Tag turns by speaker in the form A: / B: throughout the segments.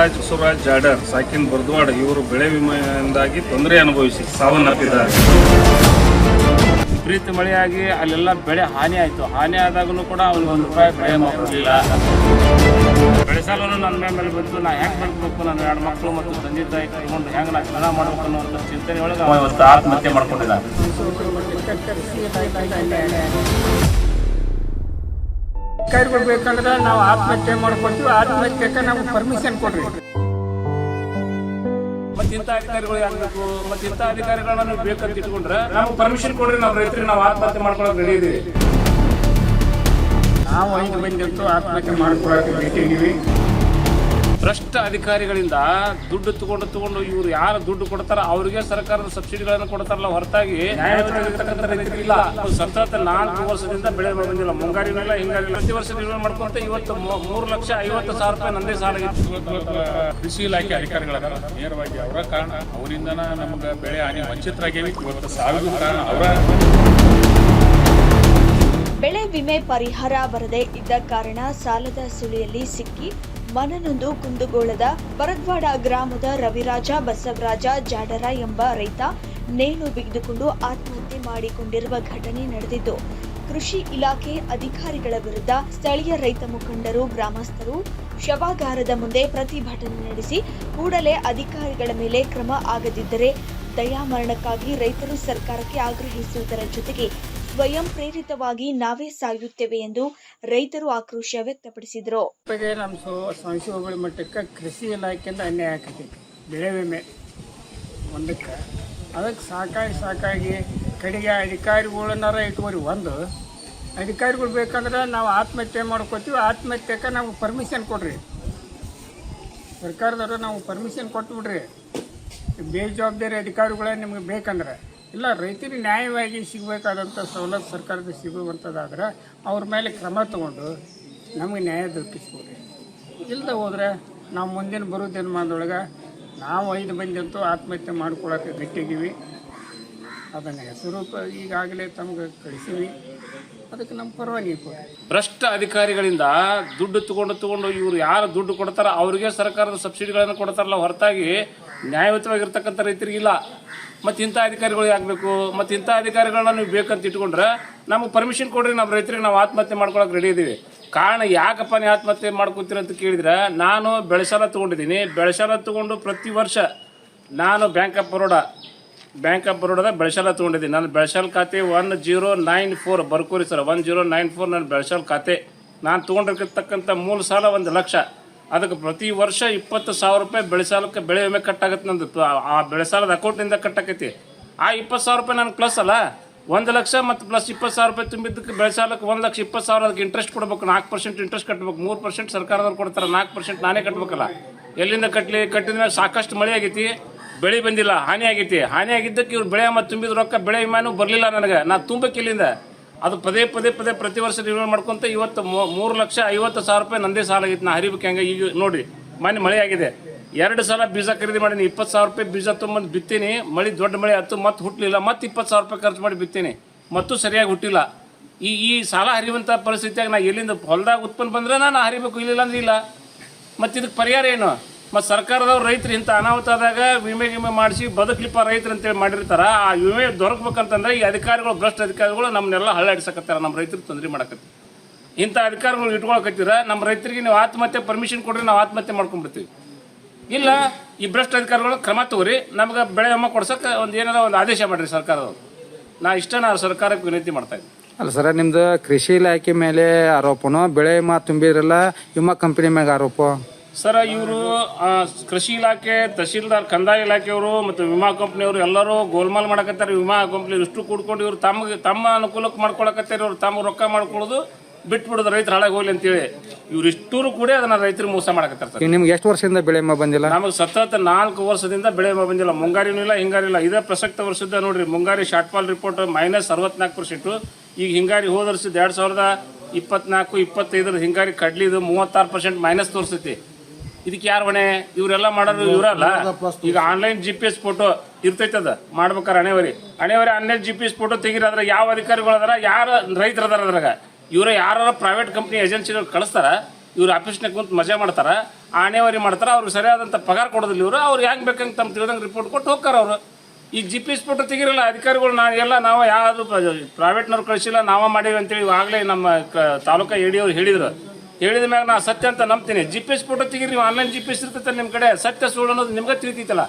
A: ಬಸವರಾಜ್ ಸುರಾಜ್ ಜಾಡರ್, ಸಾಕಿನ್, ಬರ್ದ್ವಾಡ್ ಇವರು ಬೆಳೆ ವಿಮೆಯಿಂದಾಗಿ ತೊಂದರೆ ಅನುಭವಿಸಿ ಸಾವನ್ನಪ್ಪಿದ್ದಾರೆ.
B: ವಿಪರೀತ ಮಳೆಯಾಗಿ ಅಲ್ಲೆಲ್ಲ ಬೆಳೆ ಹಾನಿ ಆಯಿತು. ಹಾನಿ ಆದಾಗಲೂ ಕೂಡ ಅವ್ನಿಗೆ ಒಂದು ರೂಪಾಯಿ ಬೆಳೆ ಮಾಡಲಿಲ್ಲ ಬೆಳೆ ಸಾಲನು ನನ್ನ ಮೇಲೆ ಬಂತು. ನಾ ಹೆಂಗೆ ಮಾಡ್ಬೇಕು ನನ್ನ ಎರಡು ಮಕ್ಕಳು ಮತ್ತು ತಂದೆ ತಾಯಿ ಕೈಗೊಂಡು ಹೆಂಗೆ ನಾ ಜನ ಮಾಡಬೇಕು ಅನ್ನೋ ಚಿಂತನೆ ಒಳಗೆ ಆತ್ಮಹತ್ಯೆ ಮಾಡ್ಕೊಂಡಿದ್ದ
C: ಅಧಿಕಾರಿಗಳು ಬೇಕಂದ್ರೆ ನಾವು ಆತ್ಮಹತ್ಯೆ ಮಾಡ್ಕೊತೀವಿ ಆತ್ಮಹತ್ಯೆಗೆ ನಾವು ಪರ್ಮಿಷನ್ ಕೊಡ್ರಿ.
B: ಮತ್ತೆ ಇಂಥ ಅಧಿಕಾರಿಗಳು ಯಾಕಬೇಕು ಮತ್ತೆ ಇಂಥ ಅಧಿಕಾರಿಗಳನ್ನ ನೀವು ಬೇಕಂತ ಇಟ್ಕೊಂಡ್ರೆ ನಾವು ಪರ್ಮಿಷನ್ ಕೊಡ್ರಿ ನಾವು ರೈತರಿಗೆ ನಾವು ಆತ್ಮಹತ್ಯೆ ಮಾಡ್ಕೊಳಕ್ ರೆಡಿ ಇದೀವಿ.
C: ನಾವು ಐದು ಮಂದಿ ಅಂತೂ ಆತ್ಮಹತ್ಯೆ ಮಾಡ್ಕೊಳಕ್ಕೆ ಬಿಟ್ಟಿದ್ದೀವಿ
B: ಭ್ರಷ್ಟ ಅಧಿಕಾರಿಗಳಿಂದ ದುಡ್ಡು ತಗೊಂಡು ತಗೊಂಡು ಇವ್ರು ಯಾರು ದುಡ್ಡು ಕೊಡ್ತಾರ ಅವರಿಗೆ ಸರ್ಕಾರದ ಸಬ್ಸಿಡಿಗಳನ್ನು ಕೊಡ್ತಾರಲ್ಲ ಹೊರತಾಗಿ ಇಲ್ಲ. ಸತತ ನಾಲ್ಕು ವರ್ಷದಿಂದ ಬೆಳೆ ಬಂದಿಲ್ಲ. ಮುಂಗಾರಿನಲ್ಲ ಹಿಂಗಾರಿಲ್ಲ ಪ್ರತಿ ವರ್ಷ ನಿರ್ವಹಣೆ ಮಾಡ್ಕೊಂತ ಇವತ್ತು ಮೂರು ಲಕ್ಷ ಐವತ್ತು ಸಾವಿರ ರೂಪಾಯಿ ನಂದೇ ಸಾಲ
D: ಕೃಷಿ ಇಲಾಖೆ ಅಧಿಕಾರಿಗಳಾದ ನೇರವಾಗಿ ಅವರ ಕಾರಣ ಅವರಿಂದ ನಮ್ಗೆ ಬೆಳೆ ಹಾನಿ ವಂಚಿತರಾಗಿ ಇವತ್ತು ಸಾವಿರ ಕಾರಣ ಅವರ.
E: ಬೆಳೆ ವಿಮೆ ಪರಿಹಾರ ಬರದೇ ಇದ್ದ ಕಾರಣ ಸಾಲದ ಸುಳಿಯಲ್ಲಿ ಸಿಕ್ಕಿ ಮನನೊಂದು ಕುಂದುಗೋಳದ ಬರದ್ವಾಡ ಗ್ರಾಮದ ರವಿರಾಜ ಬಸವರಾಜ ಜಾಡರ ಎಂಬ ರೈತ ನೇಣು ಬಿಗಿದುಕೊಂಡು ಆತ್ಮಹತ್ಯೆ ಮಾಡಿಕೊಂಡಿರುವ ಘಟನೆ ನಡೆದಿದ್ದು, ಕೃಷಿ ಇಲಾಖೆ ಅಧಿಕಾರಿಗಳ ವಿರುದ್ಧ ಸ್ಥಳೀಯ ರೈತ ಮುಖಂಡರು, ಗ್ರಾಮಸ್ಥರು ಶವಾಗಾರದ ಮುಂದೆ ಪ್ರತಿಭಟನೆ ನಡೆಸಿ, ಕೂಡಲೇ ಅಧಿಕಾರಿಗಳ ಮೇಲೆ ಕ್ರಮ ಆಗದಿದ್ದರೆ ದಯಾಮರಣಕ್ಕಾಗಿ ರೈತರು ಸರ್ಕಾರಕ್ಕೆ ಆಗ್ರಹಿಸುವುದರ ಜೊತೆಗೆ ಸ್ವಯಂ ಪ್ರೇರಿತವಾಗಿ ನಾವೇ ಸಾಯುತ್ತೇವೆ ಎಂದು ರೈತರು ಆಕ್ರೋಶ ವ್ಯಕ್ತಪಡಿಸಿದರು.
C: ನಮ್ಮ ಸೊ ಸಂಶಯ ಮಟ್ಟಕ್ಕೆ ಕೃಷಿ ಇಲಾಖೆಯಿಂದ ಅನ್ಯಾಯ ಆಗ್ತೈತಿ ಬೆಳೆ ವಿಮೆ ಒಂದಕ್ಕೆ. ಅದಕ್ಕೆ ಸಾಕಾಗಿ ಸಾಕಾಗಿ ಕಡೆಗೆ ಅಧಿಕಾರಿಗಳನ್ನಾರ ಇಟ್ಕೋರಿ ಒಂದು. ಅಧಿಕಾರಿಗಳು ಬೇಕಂದ್ರೆ ನಾವು ಆತ್ಮಹತ್ಯೆ ಮಾಡ್ಕೋತೀವಿ, ಆತ್ಮಹತ್ಯೆಗೆ ನಾವು ಪರ್ಮಿಷನ್ ಕೊಡ್ರಿ. ಸರ್ಕಾರದವರು ನಾವು ಪರ್ಮಿಷನ್ ಕೊಟ್ಟು ಬಿಡ್ರಿ ಬೇಜವಾಬ್ದಾರಿ ಅಧಿಕಾರಿಗಳೇ ನಿಮ್ಗೆ ಬೇಕಂದ್ರೆ. ಇಲ್ಲ, ರೈತರಿಗೆ ನ್ಯಾಯವಾಗಿ ಸಿಗಬೇಕಾದಂಥ ಸವಲತ್ತು ಸರ್ಕಾರದ ಸಿಗುವಂಥದ್ದಾದ್ರೆ ಅವ್ರ ಮೇಲೆ ಕ್ರಮ ತಗೊಂಡು ನಮಗೆ ನ್ಯಾಯ ದೊರಕಿಸ್ಬೋದು. ಇಲ್ಲದೆ ಹೋದ್ರೆ ನಾವು ಮುಂದಿನ ಬರೋ ದಿನಮಾನದೊಳಗೆ ನಾವು ಐದು ಮಂದಿ ಅಂತೂ ಆತ್ಮಹತ್ಯೆ ಮಾಡ್ಕೊಳಕ್ಕೆ ಗಟ್ಟಿದ್ದೀವಿ ಅದನ್ನು ಹೆಸರು ಈಗಾಗಲೇ ತಮಗೆ ಕಳಿಸೀವಿ ಅದಕ್ಕೆ ನಮ್ಮ ಪರವಾಗಿ
B: ಭ್ರಷ್ಟ ಅಧಿಕಾರಿಗಳಿಂದ ದುಡ್ಡು ತಗೊಂಡು ತಗೊಂಡು ಇವರು ಯಾರು ದುಡ್ಡು ಕೊಡ್ತಾರೋ ಅವರಿಗೆ ಸರ್ಕಾರದ ಸಬ್ಸಿಡಿಗಳನ್ನು ಕೊಡ್ತಾರಲ್ಲ ಹೊರತಾಗಿ ನ್ಯಾಯಯುತವಾಗಿರ್ತಕ್ಕಂಥ ರೈತರಿಗಿಲ್ಲ. ಮತ್ತೆ ಇಂಥ ಅಧಿಕಾರಿಗಳು ಆಗಬೇಕು, ಮತ್ತೆ ಇಂಥ ಅಧಿಕಾರಿಗಳನ್ನ ನೀವು ಬೇಕಂತ ಇಟ್ಕೊಂಡ್ರೆ ನಮಗೆ ಪರ್ಮಿಷನ್ ಕೊಡ್ರಿ ನಮ್ಮ ರೈತರಿಗೆ ನಾವು ಆತ್ಮಹತ್ಯೆ ಮಾಡ್ಕೊಳಕ್ ರೆಡಿ ಇದ್ದೀವಿ ಕಾರಣ ಯಾಕಪ್ಪ ನೀವು ಆತ್ಮಹತ್ಯೆ ಮಾಡ್ಕೊತೀರ ಅಂತ ಕೇಳಿದ್ರೆ, ನಾನು ಬೆಳೆಸಾಲ ತಗೊಂಡಿದ್ದೀನಿ. ಬೆಳೆಸಾಲ ತಗೊಂಡು ಪ್ರತಿ ವರ್ಷ ನಾನು bank of Baroda bank of ಬರೋಡಾದ ಬೆಳೆಸಾಲ ತೊಗೊಂಡಿದ್ದೀನಿ. ನಾನು ಬೆಳೆಸಾಲ ಖಾತೆ one zero nine four ಬರ್ಕೋರಿ sir. One zero nine four ನನ್ನ ಬೆಳೆಸಾಲ ಖಾತೆ. ನಾನು ತೊಗೊಂಡಿರ್ತಕ್ಕಂಥ ಮೂಲ ಸಾಲ ಒಂದು ಲಕ್ಷ. ಅದಕ್ಕೆ ಪ್ರತಿ ವರ್ಷ ಇಪ್ಪತ್ತು ಸಾವಿರ ರೂಪಾಯಿ ಬೆಳೆ ಸಾಲಕ್ಕೆ ಬೆಳೆ ವಿಮೆ ಕಟ್ಟಾಗತ್ತೆ ನಂದು. ಆ- ಬೆಳೆ ಸಾಲದ ಅಕೌಂಟಿಂದ ಕಟ್ಟಾಕೈತಿ. ಆ ಇಪ್ಪತ್ತು ಸಾವಿರ ರೂಪಾಯಿ ನಾನು ಪ್ಲಸ್ ಅಲ್ಲ? ಒಂದು ಲಕ್ಷ ಮತ್ತು ಪ್ಲಸ್ ಇಪ್ಪತ್ತು ಸಾವಿರ ರೂಪಾಯಿ ತುಂಬಿದ್ದಕ್ಕೆ ಬೆಳೆ ಸಾಲಕ್ಕೆ ಒಂದು ಲಕ್ಷ ಇಪ್ಪತ್ತು ಸಾವಿರ ಅದಕ್ಕೆ ಇಂಟ್ರೆಸ್ಟ್ ಕೊಡ್ಬೇಕು. ನಾಲ್ಕು ಪರ್ಸೆಂಟ್ ಇಂಟ್ರೆಸ್ಟ್ ಕಟ್ಟಬೇಕು ಮೂರು ಪರ್ಸೆಂಟ್ ಸರ್ಕಾರದವ್ರು ಕೊಡ್ತಾರೆ. ನಾಲ್ಕು ಪರ್ಸೆಂಟ್ ನಾನೇ ಕಟ್ಟಬೇಕಲ್ಲ ಎಲ್ಲಿಂದ ಕಟ್ಟಲಿ ಕಟ್ಟಿದ ಮೇಲೆ ಸಾಕಷ್ಟು ಮಳೆ ಆಗೈತಿ. ಬೆಳೆ ಬಂದಿಲ್ಲ. ಹಾನಿ ಆಗೈತಿ. ಹಾನಿ ಆಗಿದ್ದಕ್ಕೆ ಇವ್ರು ಬೆಳೆ ಮತ್ತು ತುಂಬಿದ ರೊಕ್ಕ ಬೆಳೆ ವಿಮಾನು ಬರಲಿಲ್ಲ ನನಗೆ. ನಾನು ತುಂಬಕ್ಕೆ ಇಲ್ಲಿಂದ. ಅದು ಪದೇ ಪದೇ ಪದೇ ಪ್ರತಿ ವರ್ಷ ರಿನ್ಯೂವಲ್ ಮಾಡ್ಕೊಂತ ಇವತ್ತು ಮೂರು ಲಕ್ಷ ಐವತ್ತು ಸಾವಿರ ರೂಪಾಯಿ ನಂದೇ ಸಾಲ ಆಗಿತ್ತು. ನಾ ಹರಿಬೇಕು ಹೆಂಗೆ? ಈಗ ನೋಡಿ ಮೊನ್ನೆ ಮಳೆ ಆಗಿದೆ ಎರಡು ಸಲ ಬೀಜ ಖರೀದಿ ಮಾಡೀನಿ. ಇಪ್ಪತ್ತು ಸಾವಿರ ರೂಪಾಯಿ ಬೀಜ ತೊಗೊಂಬಂದು ಬಿತ್ತೀನಿ. ಮಳೆ ದೊಡ್ಡ ಮಳೆ ಹತ್ತು ಮತ್ತೆ ಹುಟ್ಟಲಿಲ್ಲ ಮತ್ತೆ ಇಪ್ಪತ್ತು ಸಾವಿರ ರೂಪಾಯಿ ಖರ್ಚು ಮಾಡಿ ಬಿತ್ತೀನಿ. ಮತ್ತು ಸರಿಯಾಗಿ ಹುಟ್ಟಿಲ್ಲ. ಈ ಈ ಸಾಲ ಹರಿಯುವಂಥ ಪರಿಸ್ಥಿತಿಯಾಗ ನಾ ಎಲ್ಲಿಂದ ಹೊಲದಾಗ ಉತ್ಪನ್ನ ಬಂದ್ರೆ ನಾನು ಹರಿಬೇಕು ಇಲ್ಲಿಲ್ಲ ಅಂದ್ರೆ ಇಲ್ಲ. ಮತ್ತು ಇದಕ್ಕೆ ಪರಿಹಾರ ಏನು? ಮತ್ತು ಸರ್ಕಾರದವ್ರು ರೈತರು ಇಂಥ ಅನಾಹುತ ಆದಾಗ ವಿಮೆ ಗಿಮೆ ಮಾಡಿಸಿ ಬದುಕಲಿಪ್ಪ ರೈತರು ಅಂತೇಳಿ ಮಾಡಿರ್ತಾರೆ, ಆ ವಿಮೆ ದೊರಕಬೇಕಂತಂದ್ರೆ ಈ ಅಧಿಕಾರಿಗಳು, ಭ್ರಷ್ಟ ಅಧಿಕಾರಿಗಳು ನಮ್ಮನ್ನೆಲ್ಲ ಹಳ್ಳಾಡಿಸಕತ್ತಾರ ನಮ್ಮ ರೈತರಿಗೆ ತೊಂದರೆ ಮಾಡಕತ್ತಿ. ಇಂಥ ಅಧಿಕಾರಿಗಳು ಇಟ್ಕೊಳಕತ್ತೀರ ನಮ್ಮ ರೈತರಿಗೆ ನೀವು ಆತ್ಮಹತ್ಯೆ ಪರ್ಮಿಷನ್ ಕೊಡ್ರಿ, ನಾವು ಆತ್ಮಹತ್ಯೆ ಮಾಡ್ಕೊಂಡ್ಬಿಡ್ತೀವಿ. ಇಲ್ಲ, ಈ ಭ್ರಷ್ಟ ಅಧಿಕಾರಿಗಳು ಕ್ರಮ ತಗೋರಿ, ನಮ್ಗೆ ಬೆಳೆ ವಿಮೆ ಕೊಡ್ಸಕ್ಕೆ ಒಂದು ಏನಾರ ಒಂದು ಆದೇಶ ಮಾಡಿರಿ ಸರ್ಕಾರದವ್ರು. ನಾ ಇಷ್ಟ ನಾ ಸರ್ಕಾರಕ್ಕೆ ವಿನಂತಿ ಮಾಡ್ತಾ
F: ಅಲ್ಲ ಸರ, ನಿಮ್ದು ಕೃಷಿ ಇಲಾಖೆ ಮೇಲೆ ಆರೋಪನೋ, ಬೆಳೆ ವಿಮಾ ತುಂಬಿರಲ್ಲ, ವಿಮಾ ಕಂಪನಿ ಮ್ಯಾಗ ಆರೋಪ?
B: ಸರ್ ಇವರು ಕೃಷಿ ಇಲಾಖೆ ತಹಶೀಲ್ದಾರ್ ಕಂದಾಯ ಇಲಾಖೆಯವರು ಮತ್ತು ವಿಮಾ ಕಂಪ್ನಿಯವರು ಎಲ್ಲರೂ ಗೋಲ್ಮಾಲ್ ಮಾಡಕತ್ತಾರೆ. ವಿಮಾ ಕಂಪ್ನಿ ಇಷ್ಟು ಕೂಡ್ಕೊಂಡು ಇವರು ತಮಗೆ ತಮ್ಮ ಅನುಕೂಲಕ್ಕೆ ಮಾಡ್ಕೊಳಕತ್ತಾರೆ. ಇವರು ತಮ್ಮ ರೊಕ್ಕ ಮಾಡ್ಕೊಳ್ಳೋದು ಬಿಟ್ಬಿಡೋದು ರೈತರು ಹಾಳಾಗಿ ಹೋಗ್ಲಿ ಅಂತೇಳಿ ಇವ್ರು ಇಷ್ಟೂರು ಕೂಡ ಅದನ್ನ ರೈತರು ಮೋಸ ಮಾಡಕತ್ತಾರೆ ಸರ್.
F: ನಿಮ್ಗೆ ಎಷ್ಟು ವರ್ಷದಿಂದ ಬೆಳೆ ವಿಮಾ ಬಂದಿಲ್ಲ?
B: ನಮಗೆ ಸತತ ನಾಲ್ಕು ವರ್ಷದಿಂದ ಬೆಳೆ ವಿಮೆ ಬಂದಿಲ್ಲ. ಮುಂಗಾರಿನೂ ಇಲ್ಲ ಹಿಂಗಾರಿ ಇಲ್ಲ. ಇದೇ ಪ್ರಸಕ್ತ ವರ್ಷದ ನೋಡ್ರಿ ಮುಂಗಾರಿ ಶಾರ್ಟ್ ಫಾಲ್ ರಿಪೋರ್ಟ್ ಮೈನಸ್ ಅರವತ್ನಾಲ್ಕು ಪರ್ಸೆಂಟು ಈಗ ಹಿಂಗಾರಿ ಹೋದ ವರ್ಷದ ಎರಡು ಸಾವಿರದ ಇಪ್ಪತ್ನಾಲ್ಕು ಇಪ್ಪತ್ತೈದರ ಹಿಂಗಾರಿ ಕಡ್ಲಿದು ಮೂವತ್ತಾರು ಪರ್ಸೆಂಟ್ ಮೈನಸ್ ತೋರಿಸ್ತೈತಿ ಇದಕ್ಕೆ ಯಾರು ಹೊಣೆ? ಇವರೆಲ್ಲ ಮಾಡೋದು ಇವರಲ್ಲ. ಈಗ online G P S photo ಇರ್ತೈತದ ಮಾಡ್ಬೇಕಾರೆ ಹಣೆವರಿ. ಹಣೆವರಿ online G P S photo ತೆಗೀರಿ ಅದ್ರ ಯಾವ ಅಧಿಕಾರಿಗಳು ಅದಾರ ಯಾರು ರೈತರು ಅದಾರ ಅದ್ರಾಗ. ಇವರ ಯಾರು ಪ್ರೈವೇಟ್ ಕಂಪ್ನಿ ಏಜೆನ್ಸಿಗಳು ಕಳಿಸ್ತಾರ ಇವ್ರ ಆಫೀಸ್ನಾಗ ಕುಂತು ಮಜಾ ಮಾಡ್ತಾರ ಆಣೆವರಿ ಮಾಡ್ತಾರ ಅವ್ರಿಗೆ ಸರಿಯಾದಂಥ ಪಗಾರ ಕೊಡೋದಿಲ್ಲ ಇವರು ಅವ್ರು ಹೆಂಗೆ ಬೇಕಂಗೆ ತಮ್ಮ ತಿಳಿದಂಗೆ ರಿಪೋರ್ಟ್ ಕೊಟ್ಟು ಹೋಗ್ತಾರೆ ಅವರು. ಈ ಜಿ ಪಿ ಎಸ್ ಫೋಟೋ ತೆಗಿರಲ್ಲ ಅಧಿಕಾರಿಗಳು ನಾನು ಎಲ್ಲ ನಾವು ಯಾವುದು ಪ್ರೈವೇಟ್ನವ್ರು ಕಳಿಸಿಲ್ಲ ನಾವೇ ಮಾಡೀವಿ ಅಂತೇಳಿ ಆಗಲೇ ನಮ್ಮ ಕ ತಾಲೂಕಾ ಎ ಡಿ ಅವ್ರು ಹೇಳಿದ್ರು. ಹೇಳಿದ ಮ್ಯಾಗ ನಾ ಸತ್ಯ ಅಂತ ನಂಬ್ತೀನಿ. ಜಿ ಪಿ ಎಸ್ ಫೋಟೋ ತೆಗೀರಿ ನೀವು ಆನ್ಲೈನ್ ಜಿ ಪಿ ಎಸ್ ಇರ್ತೈತೆ ನಿಮ್ಮ ಕಡೆ. ಸತ್ಯ ಸುಳ್ಳು ಅನ್ನೋದು ನಿಮ್ಗೆ ತಿಳಿತೈತಲ್ಲ.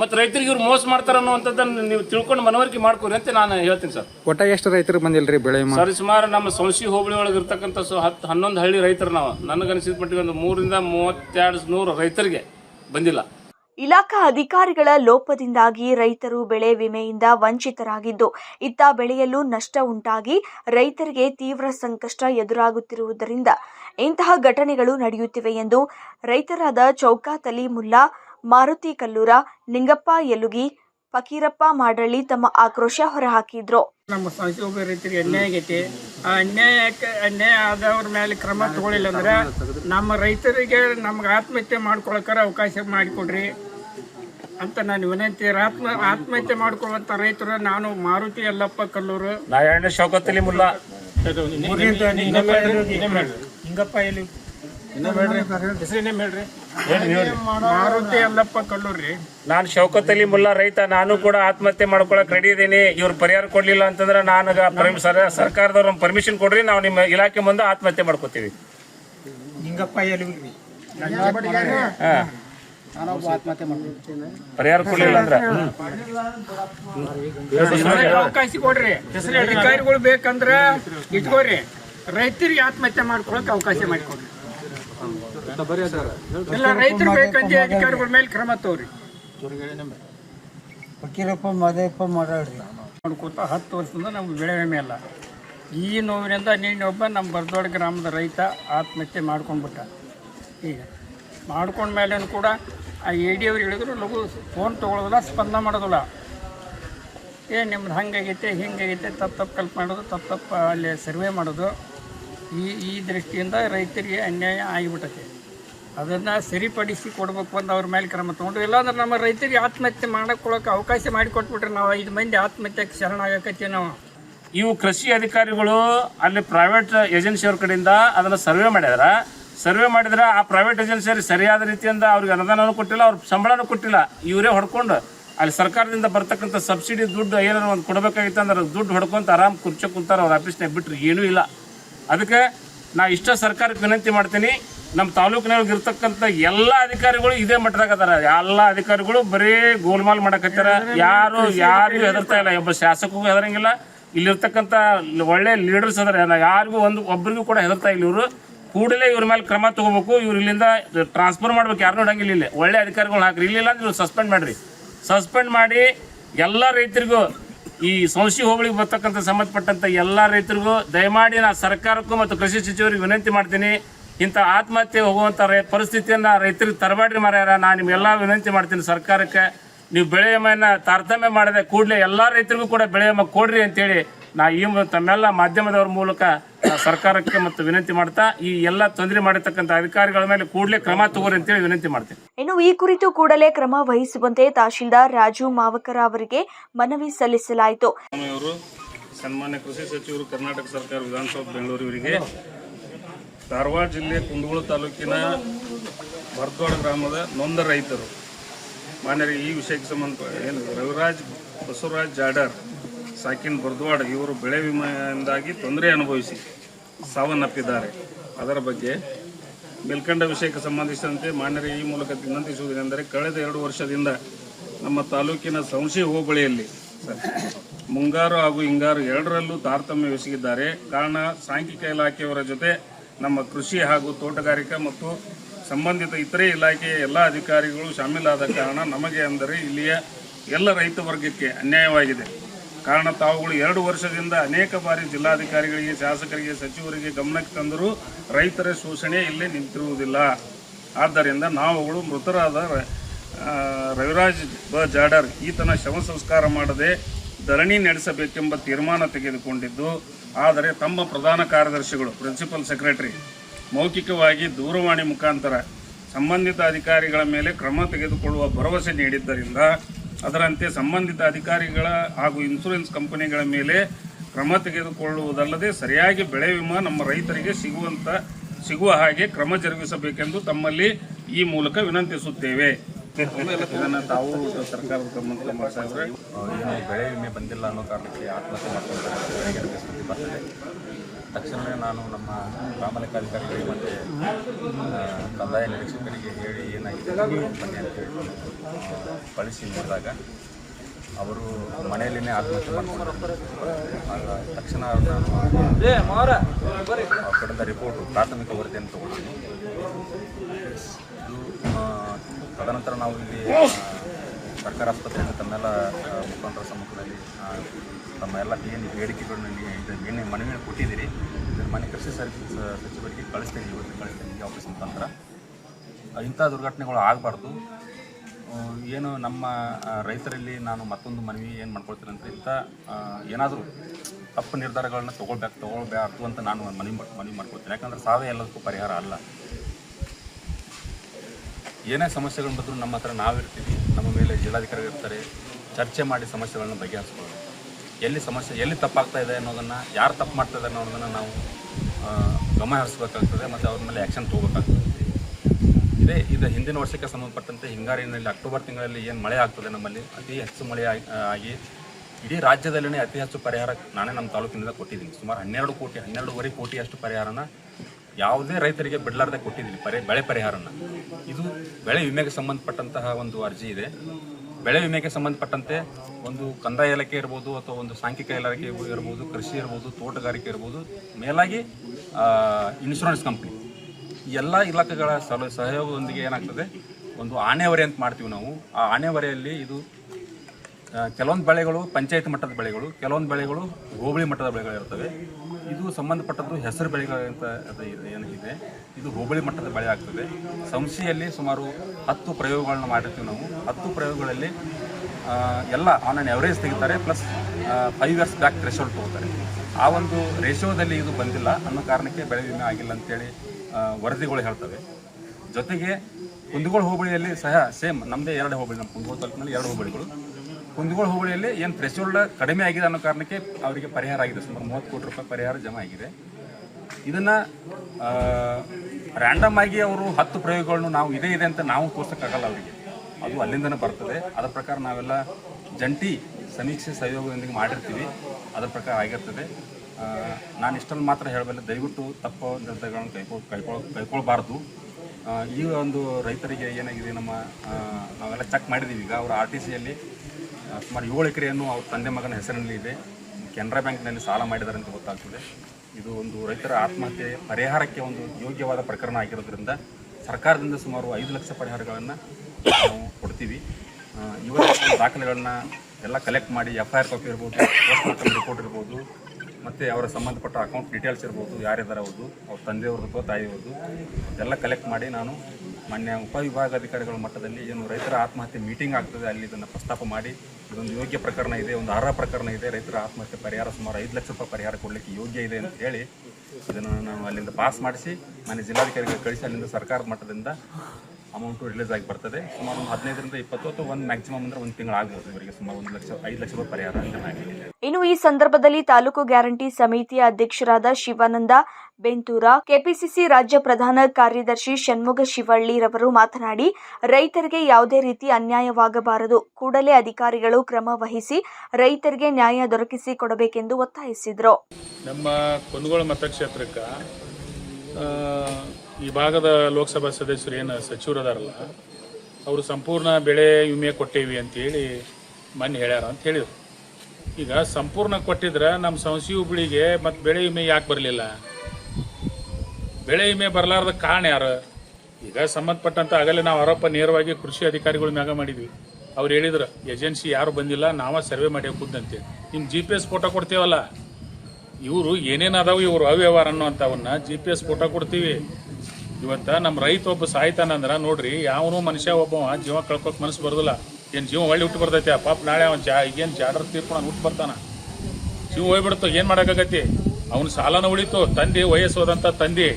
B: ಮತ್ತು ರೈತರಿಗೆ ಇವ್ರು ಮೋಸ ಮಾಡ್ತಾರೆ ಅನ್ನೋವಂಥದ್ದನ್ನು ನೀವು ತಿಳ್ಕೊಂಡು ಮನವರಿಕೆ ಮಾಡ್ಕೊರಿ ಅಂತ ನಾನು ಹೇಳ್ತೀನಿ ಸರ್.
F: ಒಟ್ಟ ಎಷ್ಟು ರೈತರು ರೀ ಬೆಳೆ
B: ಸರಿ ಸುಮಾರು ನಮ್ಮ ಸಂಸಿ ಹೋಬಳಿ ಒಳಗೆ ಇರ್ತಕ್ಕಂಥ ಸೊ ಹತ್ತು ಹನ್ನೊಂದು ಹಳ್ಳಿ ರೈತರು ನಾವು. ನನಗನ್ಸಿದ ಮಟ್ಟಿಗೆ ಒಂದು ಮೂರಿಂದ ಮೂವತ್ತೆರಡು ನೂರು ರೈತರಿಗೆ ಬಂದಿಲ್ಲ.
E: ಇಲಾಖಾ ಅಧಿಕಾರಿಗಳ ಲೋಪದಿಂದಾಗಿ ರೈತರು ಬೆಳೆ ವಿಮೆಯಿಂದ ವಂಚಿತರಾಗಿದ್ದು, ಇತ್ತ ಬೆಳೆಯಲ್ಲೂ ನಷ್ಟ ಉಂಟಾಗಿ ರೈತರಿಗೆ ತೀವ್ರ ಸಂಕಷ್ಟ ಎದುರಾಗುತ್ತಿರುವುದರಿಂದ ಇಂತಹ ಘಟನೆಗಳು ನಡೆಯುತ್ತಿವೆ ಎಂದು ರೈತರಾದ ಚೌಕಾತಲಿ ಮುಲ್ಲಾ, ಮಾರುತಿ ಕಲ್ಲೂರ, ನಿಂಗಪ್ಪ ಯಲುಗಿ ಫಕೀರಪ್ಪ ಮಾಡಳ್ಳಿ ತಮ್ಮ ಆಕ್ರೋಶ ಹೊರಹಾಕಿದ್ರು.
C: ನಮ್ಮ ಸಂಶೋಧಕ ರೈತರಿಗೆ ಅನ್ಯಾಯ ಆಗೈತಿ ಆ ಅನ್ಯಾಯಕ್ಕೆ ಅನ್ಯಾಯ ಆದವ್ರ ಮೇಲೆ ಕ್ರಮ ತಗೊಳ್ಳಿಲ್ಲ ಅಂದ್ರೆ ನಮ್ಮ ರೈತರಿಗೆ ನಮ್ಗೆ ಆತ್ಮಹತ್ಯೆ ಮಾಡ್ಕೊಳಕ್ಕಾರ ಅವಕಾಶ ಮಾಡಿಕೊಡ್ರಿ ಅಂತ ನಾನು ವಿನಂತಿ ಆತ್ಮ ಆತ್ಮಹತ್ಯೆ ಮಾಡ್ಕೊಳ್ಳುವಂತ ರೈತರು ನಾನು ಮಾರುತಿ ಯಲ್ಲಪ್ಪ ಕಲ್ಲೂರು
B: ನಾರಾಯಣ ಶೌಕತ್ತಲಿ ಮುಲ್ಲಾ
C: ಹಿಂಗಪ್ಪ ಎಲ್ಲಿ ಮಾರುತಿ ಅಲ್ಲಪ್ಪ ಕಲ್ಲೂರಿ
B: ನಾನು ಶೌಕತ್ ಅಲಿ ಮುಲ್ಲಾ ರೈತ ನಾನು ಕೂಡ ಆತ್ಮಹತ್ಯೆ ಮಾಡ್ಕೊಳಕ್ ರೆಡಿ ಇದೀನಿ. ಇವ್ರು ಪರಿಹಾರ ಕೊಡ್ಲಿಲ್ಲ ಅಂತಂದ್ರೆ ನಾನು ಸರ್ಕಾರದವ್ರ ಪರ್ಮಿಷನ್ ಕೊಡ್ರಿ ನಾವು ನಿಮ್ಮ ಇಲಾಖೆ ಮುಂದೆ ಆತ್ಮಹತ್ಯೆ ಮಾಡ್ಕೋತೀವಿ.
C: ಎಲ್ಲಿ.
B: ಪರಿಹಾರ ಕೊಡ್ಲಿಲ್ಲ ಅಂದ್ರೆ.
C: ಅವಕಾಶ ಕೊಡ್ರಿ. ಅಧಿಕಾರಿಗಳು ಬೇಕಂದ್ರೆ ಇಟ್ಕೋರಿ. ರೈತರಿಗೆ ಆತ್ಮಹತ್ಯೆ ಮಾಡ್ಕೊಳಕ್ ಅವಕಾಶ ಮಾಡಿಕೊಡ್ರಿ. ಇಲ್ಲ ರೈತರು ಬೇಕಂತ ಅಧಿಕಾರಿಗಳ ಮೇಲೆ ಕ್ರಮ ತಗೋರಿ
G: ಫಕೀರಪ್ಪ ಮಾದೇವಪ್ಪ ಮಾಡಾಳ್ರಿ.
C: ಮಾಡ್ಕೊತ ಹತ್ತು ವರ್ಷದಿಂದ ನಮ್ಗೆ ಬೆಳೆ ವಿಮೆ ಇಲ್ಲ ಈ ನೋವಿನಿಂದ ನಿನ್ನೊಬ್ಬ ನಮ್ಮ ಬರ್ದೋಡ ಗ್ರಾಮದ ರೈತ ಆತ್ಮಹತ್ಯೆ ಮಾಡ್ಕೊಂಡ್ಬಿಟ್ಟ. ಈಗ ಮಾಡ್ಕೊಂಡ್ಮೇಲೆ ಕೂಡ ಆ ಎ ಡಿ ಅವ್ರು ಹೇಳಿದ್ರು ಲಘು ಫೋನ್ ತೊಗೊಳೋದಿಲ್ಲ ಸ್ಪಂದನ ಮಾಡೋದಿಲ್ಲ. ಏ ನಿಮ್ದು ಹಂಗಾಗೈತೆ ಹಿಂಗಾಗೈತೆ ತಪ್ಪು ತಪ್ಪು ಕಲ್ಪ ಮಾಡೋದು ತಪ್ಪು ತಪ್ಪು ಅಲ್ಲಿ ಸರ್ವೆ ಮಾಡೋದು. ಈ ಈ ದೃಷ್ಟಿಯಿಂದ ರೈತರಿಗೆ ಅನ್ಯಾಯ ಆಗಿಬಿಟ್ಟೈತೆ. ಅದನ್ನು ಸರಿಪಡಿಸಿ ಕೊಡ್ಬೇಕು ಅಂತ ಅವ್ರ ಮೇಲೆ ಕ್ರಮ ತೊಗೊಂಡು, ಇಲ್ಲಾಂದ್ರೆ ನಮ್ಮ ರೈತರಿಗೆ ಆತ್ಮಹತ್ಯೆ ಮಾಡಕ್ಕೊಳಕ್ಕೆ ಅವಕಾಶ ಮಾಡಿಕೊಟ್ಬಿಟ್ರೆ ನಾವು ಐದು ಮಂದಿ ಆತ್ಮಹತ್ಯೆಗೆ ಶರಣಾಗಕತ್ತೀವಿ ನಾವು.
B: ಇವು ಕೃಷಿ ಅಧಿಕಾರಿಗಳು ಅಲ್ಲಿ ಪ್ರೈವೇಟ್ ಏಜೆನ್ಸಿಯವ್ರ ಕಡೆಯಿಂದ ಅದನ್ನು ಸರ್ವೆ ಮಾಡಿದ್ರೆ. ಸರ್ವೆ ಮಾಡಿದ್ರೆ ಆ ಪ್ರೈವೇಟ್ ಏಜೆನ್ಸಿಯವ್ರಿಗೆ ಸರಿಯಾದ ರೀತಿಯಿಂದ ಅವ್ರಿಗೆ ಅನುದಾನನೂ ಕೊಟ್ಟಿಲ್ಲ, ಅವ್ರ ಸಂಬಳನೂ ಕೊಟ್ಟಿಲ್ಲ. ಇವರೇ ಹೊಡ್ಕೊಂಡು ಅಲ್ಲಿ ಸರ್ಕಾರದಿಂದ ಬರ್ತಕ್ಕಂಥ ಸಬ್ಸಿಡಿ ದುಡ್ಡು ಏನಾದ್ರು ಒಂದು ಕೊಡಬೇಕಾಗಿತ್ತು ಅಂದ್ರೆ ದುಡ್ಡು ಹೊಡ್ಕೊಂತ ಆರಾಮ್ ಕುರ್ಚೆ ಕುಂತಾರ ಅವ್ರ ಆಫೀಸ್ನಾಗ ಬಿಟ್ಟರೆ ಏನೂ ಇಲ್ಲ. ಅದಕ್ಕೆ ನಾ ಇಷ್ಟ ಸರ್ಕಾರಕ್ಕೆ ವಿನಂತಿ ಮಾಡ್ತೀನಿ ನಮ್ಮ ತಾಲೂಕಿನೊಳಗೆ ಇರ್ತಕ್ಕಂಥ ಎಲ್ಲ ಅಧಿಕಾರಿಗಳು ಇದೇ ಮಟ್ಟದಾಗ ಅದಾರ. ಎಲ್ಲ ಅಧಿಕಾರಿಗಳು ಬರೀ ಗೋಲ್ಮಾಲ್ ಮಾಡಕತ್ತಾರ ಯಾರು, ಯಾರಿಗೂ ಹೆದರ್ತಾ ಇಲ್ಲ. ಒಬ್ಬ ಶಾಸಕಗೂ ಹೆದರಂಗಿಲ್ಲ. ಇಲ್ಲಿರ್ತಕ್ಕಂಥ ಒಳ್ಳೆ ಲೀಡರ್ಸ್ ಅದಾರ. ಯಾರಿಗೂ ಒಂದು ಒಬ್ಬರಿಗೂ ಕೂಡ ಹೆದರ್ತಾ ಇಲ್ಲ ಇವರು. ಕೂಡಲೇ ಇವ್ರ ಮೇಲೆ ಕ್ರಮ ತಗೋಬೇಕು. ಇವ್ರು ಇಲ್ಲಿಂದ ಟ್ರಾನ್ಸ್ಫರ್ ಮಾಡ್ಬೇಕು. ಯಾರು ನೋಡಂಗಿಲ್ಲ ಇಲ್ಲಿ. ಒಳ್ಳೆ ಅಧಿಕಾರಿಗಳು ಹಾಕ್ರಿ. ಇಲ್ಲಿಲ್ಲ ಅಂದ್ರೆ ಸಸ್ಪೆಂಡ್ ಮಾಡ್ರಿ. ಸಸ್ಪೆಂಡ್ ಮಾಡಿ ಎಲ್ಲ ರೈತರಿಗೂ ಈ ಸಂಶಿ ಹೋಬಳಿಗೆ ಬರ್ತಕ್ಕಂಥ ಸಂಬಂಧಪಟ್ಟಂಥ ಎಲ್ಲ ರೈತರಿಗೂ ದಯಮಾಡಿ ನಾ ಸರ್ಕಾರಕ್ಕೂ ಮತ್ತು ಕೃಷಿ ಸಚಿವರಿಗೆ ವಿನಂತಿ ಮಾಡ್ತೀನಿ. ಇಂಥ ಆತ್ಮಹತ್ಯೆ ಹೋಗುವಂಥ ರೈ ಪರಿಸ್ಥಿತಿಯನ್ನು ರೈತರಿಗೆ ತರಬೇಡ್ರಿ ಮಾರ್ಯಾರ. ನಾನು ನಿಮ್ಗೆಲ್ಲ ವಿನಂತಿ ಮಾಡ್ತೀನಿ ಸರ್ಕಾರಕ್ಕೆ. ನೀವು ಬೆಳೆ ವಿಮೆಯನ್ನು ತಾರತಮ್ಯ ಮಾಡದೆ ಕೂಡಲೇ ಎಲ್ಲ ರೈತರಿಗೂ ಕೂಡ ಬೆಳೆ ವಿಮೆ ಕೊಡ್ರಿ ಅಂತೇಳಿ ನಾ ಈ ತಮ್ಮೆಲ್ಲ ಮಾಧ್ಯಮದವ್ರ ಮೂಲಕ ಸರ್ಕಾರಕ್ಕೆ ಮತ್ತು ವಿನಂತಿ ಮಾಡ್ತಾ ಈ ಎಲ್ಲ ತೊಂದರೆ ಮಾಡಿರ್ತಕ್ಕಂಥ ಅಧಿಕಾರಿಗಳ ಮೇಲೆ ಕೂಡಲೇ ಕ್ರಮ ತಗೋರಿ ಅಂತೇಳಿ ವಿನಂತಿ ಮಾಡ್ತೀನಿ.
E: ಇನ್ನು ಈ ಕುರಿತು ಕೂಡಲೇ ಕ್ರಮ ವಹಿಸುವಂತೆ ತಹಶೀಲ್ದಾರ್ ರಾಜು ಮಾವಕರ ಅವರಿಗೆ ಮನವಿ ಸಲ್ಲಿಸಲಾಯಿತು.
A: ಅವರು ಸನ್ಮಾನ್ಯ ಕೃಷಿ ಸಚಿವರು ಕರ್ನಾಟಕ ಸರ್ಕಾರ ವಿಧಾನಸಭಾ ಬೆಂಗಳೂರು ಇವರಿಗೆ ಧಾರವಾಡ ಜಿಲ್ಲೆ ಕುಂದಗೋಳ ತಾಲೂಕಿನ ಬರ್ದೋಡ ಗ್ರಾಮದ ನೊಂದ ರೈತರು. ಮಾನ್ಯರಿಗೆ ಈ ವಿಷಯಕ್ಕೆ ಸಂಬಂಧ ಏನು, ರವಿರಾಜ್ ಬಸವರಾಜ್ ಜಾಡರ್, ಸಾಕಿನ್ ಬರ್ದ್ವಾಡ ಇವರು ಬೆಳೆ ವಿಮೆಯಿಂದಾಗಿ ತೊಂದರೆ ಅನುಭವಿಸಿ ಸಾವನ್ನಪ್ಪಿದ್ದಾರೆ. ಅದರ ಬಗ್ಗೆ ಮೇಲ್ಕಂಡ ವಿಷಯಕ್ಕೆ ಸಂಬಂಧಿಸಿದಂತೆ ಮಾನ್ಯರಿಗೆ ಈ ಮೂಲಕ ವಿನಂತಿಸುವುದೇನೆಂದರೆ ಕಳೆದ ಎರಡು ವರ್ಷದಿಂದ ನಮ್ಮ ತಾಲೂಕಿನ ಸಂಶಿ ಹೋಬಳಿಯಲ್ಲಿ ಮುಂಗಾರು ಹಾಗೂ ಹಿಂಗಾರು ಎರಡರಲ್ಲೂ ತಾರತಮ್ಯ ತಾರತಮ್ಯವೆಸಗಿದ್ದಾರೆ ಕಾರಣ, ಸಾಂಖ್ಯಿಕ ಇಲಾಖೆಯವರ ಜೊತೆ ನಮ್ಮ ಕೃಷಿ ಹಾಗೂ ತೋಟಗಾರಿಕಾ ಮತ್ತು ಸಂಬಂಧಿತ ಇತರೆ ಇಲಾಖೆಯ ಎಲ್ಲ ಅಧಿಕಾರಿಗಳು ಶಾಮೀಲಾದ ಕಾರಣ ನಮಗೆ ಅಂದರೆ ಇಲ್ಲಿಯ ಎಲ್ಲ ರೈತ ವರ್ಗಕ್ಕೆ ಅನ್ಯಾಯವಾಗಿದೆ. ಕಾರಣ ತಾವುಗಳು ಎರಡು ವರ್ಷದಿಂದ ಅನೇಕ ಬಾರಿ ಜಿಲ್ಲಾಧಿಕಾರಿಗಳಿಗೆ, ಶಾಸಕರಿಗೆ, ಸಚಿವರಿಗೆ ಗಮನಕ್ಕೆ ತಂದರೂ ರೈತರ ಶೋಷಣೆ ಇಲ್ಲಿ ನಿಂತಿರುವುದಿಲ್ಲ. ಆದ್ದರಿಂದ ನಾವುಗಳು ಮೃತರಾದ ರವಿರಾಜ್ ಬ. ಜಾಡರ್ ಈತನ ಶವ ಸಂಸ್ಕಾರ ಮಾಡದೆ ಧರಣಿ ನಡೆಸಬೇಕೆಂಬ ತೀರ್ಮಾನ ತೆಗೆದುಕೊಂಡಿದ್ದು ಆದರೆ ತಮ್ಮ ಪ್ರಧಾನ ಕಾರ್ಯದರ್ಶಿಗಳು ಪ್ರಿನ್ಸಿಪಲ್ ಸೆಕ್ರೆಟರಿ ಮೌಖಿಕವಾಗಿ ದೂರವಾಣಿ ಮುಖಾಂತರ ಸಂಬಂಧಿತ ಅಧಿಕಾರಿಗಳ ಮೇಲೆ ಕ್ರಮ ತೆಗೆದುಕೊಳ್ಳುವ ಭರವಸೆ ನೀಡಿದ್ದರಿಂದ ಅದರಂತೆ ಸಂಬಂಧಿತ ಅಧಿಕಾರಿಗಳ ಹಾಗೂ ಇನ್ಸೂರೆನ್ಸ್ ಕಂಪನಿಗಳ ಮೇಲೆ ಕ್ರಮ ತೆಗೆದುಕೊಳ್ಳುವುದಲ್ಲದೆ ಸರಿಯಾಗಿ ಬೆಳೆ ವಿಮಾ ನಮ್ಮ ರೈತರಿಗೆ ಸಿಗುವಂತ, ಸಿಗುವ ಹಾಗೆ ಕ್ರಮ ಜರುಗಿಸಬೇಕೆಂದು ತಮ್ಮಲ್ಲಿ ಈ ಮೂಲಕ ವಿನಂತಿಸುತ್ತೇವೆ. ಇದನ್ನ ತಾವು ಸರ್ಕಾರದ ಗಮನಕ್ಕೆ ಮಾಡ್ತಾ
H: ಏನು ಬೆಳೆ ವಿಮೆ ಬಂದಿಲ್ಲ ಅನ್ನೋ ಕಾರಣಕ್ಕೆ ಆತ್ಮಹತ್ಯೆ ಮಾಡ್ಕೊಂಡಿದ್ದಾರೆ ಸುದ್ದಿ ಬರ್ತದೆ. ತಕ್ಷಣವೇ ನಾನು ನಮ್ಮ ಗ್ರಾಮ ಲೆಕ್ಕಾಧಿಕಾರಿಗಳಿಗೆ ಮತ್ತು ಕಂದಾಯ ನಿರೀಕ್ಷಕರಿಗೆ ಹೇಳಿ ಏನಾಗಿದೆ ಬನ್ನಿ ಅಂತ ಹೇಳಿ ಬಳಸಿ ಕಳಿಸಿ ನೋಡಿದಾಗ ಅವರು ಮನೆಯಲ್ಲಿನೇ ಆತ್ಮಹತ್ಯೆ ಮಾಡ್ಕೊಂಡ್ರು. ಆಗ ತಕ್ಷಣ ನಾನು ಆ ಕಡೆದ ರಿಪೋರ್ಟ್ ಪ್ರಾಥಮಿಕ ವರದಿಯನ್ನು ತಗೊಳ್ತೀನಿ ಇದು ತದನಂತರ ನಾವು ಇಲ್ಲಿ ಸರ್ಕಾರಿ ಆಸ್ಪತ್ರೆಯಿಂದ ತಮ್ಮೆಲ್ಲ ಮುಖಂಡರ ಸಮ್ಮುಖದಲ್ಲಿ ತಮ್ಮ ಎಲ್ಲ ಏನು ಬೇಡಿಕೆಗಳನ್ನ ಇದು ಏನು ಮನವಿ ಕೊಟ್ಟಿದ್ದೀರಿ. ಇದನ್ನು ಮನೆ ಕೃಷಿ ಸಚಿವರಿಗೆ ಕಳಿಸ್ತೀನಿ, ಇವತ್ತು ಕಳಿಸ್ತೇನೆ, ಈ ಆಫೀಸ್ ಮುಖಾಂತರ. ಇಂಥ ದುರ್ಘಟನೆಗಳು ಆಗಬಾರ್ದು. ಏನು ನಮ್ಮ ರೈತರಲ್ಲಿ ನಾನು ಮತ್ತೊಂದು ಮನವಿ ಏನು ಮಾಡ್ಕೊಳ್ತೀನಿ ಅಂತ ಇಂಥ ಏನಾದರೂ ತಪ್ಪು ನಿರ್ಧಾರಗಳನ್ನ ತೊಗೊಳ್ಬೇಕು ತೊಗೊಳ್ಬಾರ್ದು ಅಂತ ನಾನು ಮನವಿ ಮನವಿ ಮಾಡ್ಕೊಳ್ತೀನಿ. ಯಾಕಂದರೆ ಸಾವೇ ಎಲ್ಲದಕ್ಕೂ ಪರಿಹಾರ ಅಲ್ಲ. ಏನೇ ಸಮಸ್ಯೆಗಳು ಬಂದರೂ ನಮ್ಮ ಹತ್ರ ನಾವಿರ್ತೀವಿ ನಮ್ಮ ಮೇಲೆ ಜಿಲ್ಲಾಧಿಕಾರಿ ಇರ್ತಾರೆ. ಚರ್ಚೆ ಮಾಡಿ ಸಮಸ್ಯೆಗಳನ್ನು ಬಗೆಹರಿಸ್ಬೋದು ಎಲ್ಲಿ ಸಮಸ್ಯೆ ಎಲ್ಲಿ ತಪ್ಪಾಗ್ತಾ ಇದೆ ಅನ್ನೋದನ್ನು ಯಾರು ತಪ್ಪು ಮಾಡ್ತಾ ಇದ್ದಾರೆ ಅನ್ನೋದನ್ನು ನಾವು ಆ, ಗಮನ ಹರಿಸ್ಬೇಕಾಗ್ತದೆ ಮತ್ತು ಅವ್ರ ಮೇಲೆ ಆ್ಯಕ್ಷನ್ ತೊಗೋಬೇಕಾಗ್ತದೆ. ಇದೇ ಇದು ಹಿಂದಿನ ವರ್ಷಕ್ಕೆ ಸಂಬಂಧಪಟ್ಟಂತೆ ಹಿಂಗಾರಿನಲ್ಲಿ ಅಕ್ಟೋಬರ್ ತಿಂಗಳಲ್ಲಿ ಏನು ಮಳೆ ಆಗ್ತದೆ ನಮ್ಮಲ್ಲಿ ಅತಿ ಹೆಚ್ಚು ಮಳೆ ಆಗಿ ಇಡೀ ರಾಜ್ಯದಲ್ಲೇ ಅತಿ ಹೆಚ್ಚು ಪರಿಹಾರ ನಾನೇ ನಮ್ಮ ತಾಲೂಕಿನಿಂದ ಕೊಟ್ಟಿದ್ದೀನಿ. ಸುಮಾರು ಹನ್ನೆರಡು ಕೋಟಿ ಹನ್ನೆರಡೂವರೆ ಕೋಟಿಯಷ್ಟು ಪರಿಹಾರನ ಯಾವುದೇ ರೈತರಿಗೆ ಬಿಡಲಾರ್ದೆ ಕೊಟ್ಟಿದ್ದೀನಿ ಪರಿ, ಬೆಳೆ ಪರಿಹಾರನ. ಇದು ಬೆಳೆ ವಿಮೆಗೆ ಸಂಬಂಧಪಟ್ಟಂತಹ ಒಂದು ಅರ್ಜಿ ಇದೆ. ಬೆಳೆ ವಿಮೆಗೆ ಸಂಬಂಧಪಟ್ಟಂತೆ ಒಂದು ಕಂದಾಯ ಇಲಾಖೆ ಇರ್ಬೋದು ಅಥವಾ ಒಂದು ಸಾಂಖ್ಯಿಕ ಇಲಾಖೆ ಇರ್ಬೋದು, ಕೃಷಿ ಇರ್ಬೋದು, ತೋಟಗಾರಿಕೆ ಇರ್ಬೋದು, ಮೇಲಾಗಿ ಇನ್ಶೂರೆನ್ಸ್ ಕಂಪ್ನಿ ಎಲ್ಲ ಇಲಾಖೆಗಳ ಸಲ, ಸಹಯೋಗದೊಂದಿಗೆ ಏನಾಗ್ತದೆ? ಒಂದು ಆಣೆವರೆ ಅಂತ ಮಾಡ್ತೀವಿ ನಾವು. ಆ ಆಣೆವರೆಯಲ್ಲಿ ಇದು ಕೆಲವೊಂದು ಬೆಳೆಗಳು ಪಂಚಾಯತ್ ಮಟ್ಟದ ಬೆಳೆಗಳು, ಕೆಲವೊಂದು ಬೆಳೆಗಳು ಹೋಬಳಿ ಮಟ್ಟದ ಬೆಳೆಗಳು ಇರ್ತವೆ. ಇದು ಸಂಬಂಧಪಟ್ಟದ್ದು ಹೆಸರು ಬೆಳೆಗಳಂತ ಅಂತ ಇದೆ- ಏನಿದೆ ಇದು ಹೋಬಳಿ ಮಟ್ಟದ ಬೆಳೆ ಆಗ್ತದೆ. ಸಂಸ್ಥೆಯಲ್ಲಿ ಸುಮಾರು ಹತ್ತು ಪ್ರಯೋಗಗಳನ್ನ ಮಾಡಿರ್ತೀವಿ ನಾವು. ಹತ್ತು ಪ್ರಯೋಗಗಳಲ್ಲಿ ಎಲ್ಲ ಆನ್ ಆನ್ ಎವರೇಜ್ ತೆಗಿತಾರೆ, plus five years back threshold ತೊಗೋತಾರೆ. ಆ ಒಂದು ರೇಷೋದಲ್ಲಿ ಇದು ಬಂದಿಲ್ಲ. ಅನ್ನೋ ಕಾರಣಕ್ಕೆ ಬೆಳೆ ವಿಮೆ ಆಗಿಲ್ಲ ಅಂತೇಳಿ ವರದಿಗಳು ಹೇಳ್ತವೆ. ಜೊತೆಗೆ ಕುಂದಗೋಳ ಹೋಬಳಿಯಲ್ಲಿ ಸಹ ಸೇಮ್ ನಮ್ಮದೇ ಎರಡು ಹೋಬಳಿ, ನಮ್ಮ ಕುಂದಗೋಳ ತಾಲೂಕಿನಲ್ಲಿ ಎರಡು ಹೋಬಳಿಗಳು. ಕುಂದಗೋಳ ಹೋಬಳಿಯಲ್ಲಿ ಏನು ಥ್ರೆಶೋಲ್ಡ್ ಕಡಿಮೆ ಆಗಿದೆ ಅನ್ನೋ ಕಾರಣಕ್ಕೆ ಅವರಿಗೆ ಪರಿಹಾರ ಆಗಿದೆ. ಸುಮಾರು ಮೂವತ್ತು ಕೋಟಿ ರೂಪಾಯಿ ಪರಿಹಾರ ಜಮಾ ಆಗಿದೆ. ಇದನ್ನು ರ್ಯಾಂಡಮ್ ಆಗಿ ಅವರು ಹತ್ತು ಪ್ರಯೋಗಗಳನ್ನು ನಾವು ಇದೆ ಇದೆ ಅಂತ ನಾವು ತೋರ್ಸೋಕ್ಕಾಗಲ್ಲ ಅವರಿಗೆ. ಅದು ಅಲ್ಲಿಂದನೇ ಬರ್ತದೆ. ಅದರ ಪ್ರಕಾರ ನಾವೆಲ್ಲ ಜಂಟಿ ಸಮೀಕ್ಷೆ ಸಹಯೋಗದೊಂದಿಗೆ ಮಾಡಿರ್ತೀವಿ. ಅದರ ಪ್ರಕಾರ ಆಗಿರ್ತದೆ. ನಾನು ಇಷ್ಟನ್ನು ಮಾತ್ರ ಹೇಳಬಲ್ಲೆ, ದಯವಿಟ್ಟು ತಪ್ಪು ನಿರ್ಧಾರಗಳನ್ನು ಕೈಕೊ, ಕೈಕೊಳ, ಕೈಕೊಳ್ಬಾರ್ದು. ಈ ಒಂದು ರೈತರಿಗೆ ಏನಾಗಿದೆ ನಮ್ಮ ನಾವೆಲ್ಲ ಚೆಕ್ ಮಾಡಿದ್ದೀವಿ ಈಗ ಅವರು ಆರ್ ಟಿ ಸಿಯಲ್ಲಿ ಸುಮಾರು ಏಳು ಎಕರೆಯನ್ನು ಅವ್ರ ತಂದೆ ಮಗನ ಹೆಸರಿನಲ್ಲಿ ಇದೆ. ಕೆನರಾ ಬ್ಯಾಂಕ್ನಲ್ಲಿ ಸಾಲ ಮಾಡಿದ್ದಾರೆ ಅಂತ ಗೊತ್ತಾಗ್ತದೆ. ಇದು ಒಂದು ರೈತರ ಆತ್ಮಹತ್ಯೆ ಪರಿಹಾರಕ್ಕೆ ಒಂದು ಯೋಗ್ಯವಾದ ಪ್ರಕರಣ ಆಗಿರೋದ್ರಿಂದ ಸರ್ಕಾರದಿಂದ ಸುಮಾರು ಐದು ಲಕ್ಷ ಪರಿಹಾರಗಳನ್ನು ನಾವು ಕೊಡ್ತೀವಿ. ಇವರ ದಾಖಲೆಗಳನ್ನ ಎಲ್ಲ ಕಲೆಕ್ಟ್ ಮಾಡಿ ಎಫ್ ಐ ಆರ್ ಕಾಪಿ ಇರ್ಬೋದು ಪೋಸ್ಟ್ ರಿಪೋರ್ಟ್ ಇರ್ಬೋದು, ಮತ್ತು ಅವರ ಸಂಬಂಧಪಟ್ಟ ಅಕೌಂಟ್ ಡೀಟೇಲ್ಸ್ ಇರ್ಬೋದು, ಯಾರಿದ್ದಾರೆ ಅವ್ರದ್ದು, ಅವ್ರ ತಂದೆಯವ್ರದ್ದು ತಾಯಿಯವ್ರದ್ದು, ಎಲ್ಲ ಕಲೆಕ್ಟ್ ಮಾಡಿ ನಾನು ಮಾನ್ಯ ಉಪವಿಭಾಗಾಧಿಕಾರಿಗಳ ಮಟ್ಟದಲ್ಲಿ ಏನು ರೈತರ ಆತ್ಮಹತ್ಯೆ ಮೀಟಿಂಗ್ ಆಗ್ತದೆ, ಅಲ್ಲಿ ಇದನ್ನು ಪ್ರಸ್ತಾಪ ಮಾಡಿ, ಇದೊಂದು ಯೋಗ್ಯ ಪ್ರಕರಣ ಇದೆ, ಒಂದು ಅರ್ಹ ಪ್ರಕರಣ ಇದೆ, ರೈತರ ಆತ್ಮಹತ್ಯೆ ಪರಿಹಾರ ಸುಮಾರು ಐದು ಲಕ್ಷ ರೂಪಾಯಿ ಪರಿಹಾರ ಕೊಡಲಿಕ್ಕೆ ಯೋಗ್ಯ ಇದೆ ಅಂತ ಹೇಳಿ ಇದನ್ನು ನಾನು ಅಲ್ಲಿಂದ ಪಾಸ್ ಮಾಡಿಸಿ, ಮಾನ್ಯ ಜಿಲ್ಲಾಧಿಕಾರಿಗಳಿಗೆ ಕಳಿಸಿ, ಅಲ್ಲಿಂದ ಸರ್ಕಾರದ ಮಟ್ಟದಿಂದ ಅಮೌಂಟು ರಿಲೀಸ್ ಆಗಿ ಬರ್ತದೆ. ಸುಮಾರು ಒಂದು ಹದಿನೈದರಿಂದ ಇಪ್ಪತ್ತು ಅಥವಾ ಒಂದು ಮ್ಯಾಕ್ಸಿಮಮ್ ಅಂದ್ರೆ ಒಂದು ತಿಂಗಳು ಆಗ್ಬೋದು ಇವರಿಗೆ. ಸುಮಾರು ಒಂದು ಲಕ್ಷ ಐದು ಲಕ್ಷ ರೂಪಾಯಿ ಪರಿಹಾರ ಅಂತ
E: ಇನ್ನು ಈ ಸಂದರ್ಭದಲ್ಲಿ ತಾಲೂಕು ಗ್ಯಾರಂಟಿ ಸಮಿತಿಯ ಅಧ್ಯಕ್ಷರಾದ ಶಿವಾನಂದ ಬೆಂತೂರ ಕೆಪಿಸಿಸಿ ರಾಜ್ಯ ಪ್ರಧಾನ ಕಾರ್ಯದರ್ಶಿ ಷಣ್ಮುಗ ಶಿವಳ್ಳಿರವರು ಮಾತನಾಡಿ ರೈತರಿಗೆ ಯಾವುದೇ ರೀತಿ ಅನ್ಯಾಯವಾಗಬಾರದು. ಕೂಡಲೇ ಅಧಿಕಾರಿಗಳು ಕ್ರಮ ವಹಿಸಿ ರೈತರಿಗೆ ನ್ಯಾಯ ದೊರಕಿಸಿ ಕೊಡಬೇಕೆಂದು ಒತ್ತಾಯಿಸಿದರು.
D: ನಮ್ಮ ಕುಂದಗೋಳ ಮತಕ್ಷೇತ್ರಕ್ಕೆ ಈ ಭಾಗದ ಲೋಕಸಭಾ ಸದಸ್ಯರು ಏನು ಸಚಿವರು ಅದಾರಲ್ಲ ಅವರು ಸಂಪೂರ್ಣ ಬೆಳೆ ವಿಮೆ ಕೊಟ್ಟೇವಿ ಅಂತೇಳಿ ಮೊನ್ನೆ ಹೇಳ್ಯಾರ ಅಂತ ಹೇಳಿದರು. ಈಗ ಸಂಪೂರ್ಣ ಕೊಟ್ಟಿದ್ರೆ ನಮ್ಮ ಸಂಸಿ ಹುಬ್ಳಿಗೆ ಮತ್ತು ಬೆಳೆ ವಿಮೆ ಯಾಕೆ ಬರಲಿಲ್ಲ? ಬೆಳೆ ವಿಮೆ ಬರಲಾರ್ದ ಕಾರಣ ಯಾರು? ಈಗ ಸಂಬಂಧಪಟ್ಟಂಥ ಆಗಲೇ ನಾವು ಆರೋಪ ನೇರವಾಗಿ ಕೃಷಿ ಅಧಿಕಾರಿಗಳ ಮ್ಯಾಗ ಮಾಡಿದ್ವಿ. ಅವ್ರು ಹೇಳಿದ್ರು, ಏಜೆನ್ಸಿ ಯಾರು ಬಂದಿಲ್ಲ, ನಾವ ಸರ್ವೆ ಮಾಡಿ ಕೂದಂತೆ ನಿಮ್ಮ ಜಿ ಪಿ ಎಸ್ ಫೋಟೋ ಕೊಡ್ತೀವಲ್ಲ? ಇವರು ಏನೇನು ಅದಾವೆ ಇವರು ಅವ್ಯವಹಾರ ಅನ್ನೋಂಥವನ್ನ ಜಿ ಪಿ ಎಸ್ ಫೋಟೋ ಕೊಡ್ತೀವಿ. ಇವತ್ತ ನಮ್ಮ ರೈತ ಒಬ್ಬ ಸಾಯ್ತಾನಂದ್ರ ನೋಡ್ರಿ, ಯಾವನು ಮನುಷ್ಯ ಒಬ್ಬ ಜೀವ ಕಳ್ಕೊಕ್ ಮನಸ್ಸು ಬರೋದಿಲ್ಲ. ಏನು ಜೀವ ಒಳ್ಳೆ ಹುಟ್ಟು ಬರ್ತೈತೆ ಪಾಪ ನಾಳೆ ಅವನ್ ಜಾ ಈಗೇನು ಜಾಡರ್ ತೀರ್ಕೊಂಡು ಹುಟ್ಟು ಬರ್ತಾನ? ಜೀವ ಹೋಗ್ಬಿಡ್ತು, ಏನು ಮಾಡೋಕ್ಕಾಗತ್ತೆ? ಅವ್ನ ಸಾಲನ ಉಳಿತು, ತಂದೆ ವಯಸ್ಸಾದಂತ ತಂದೆ.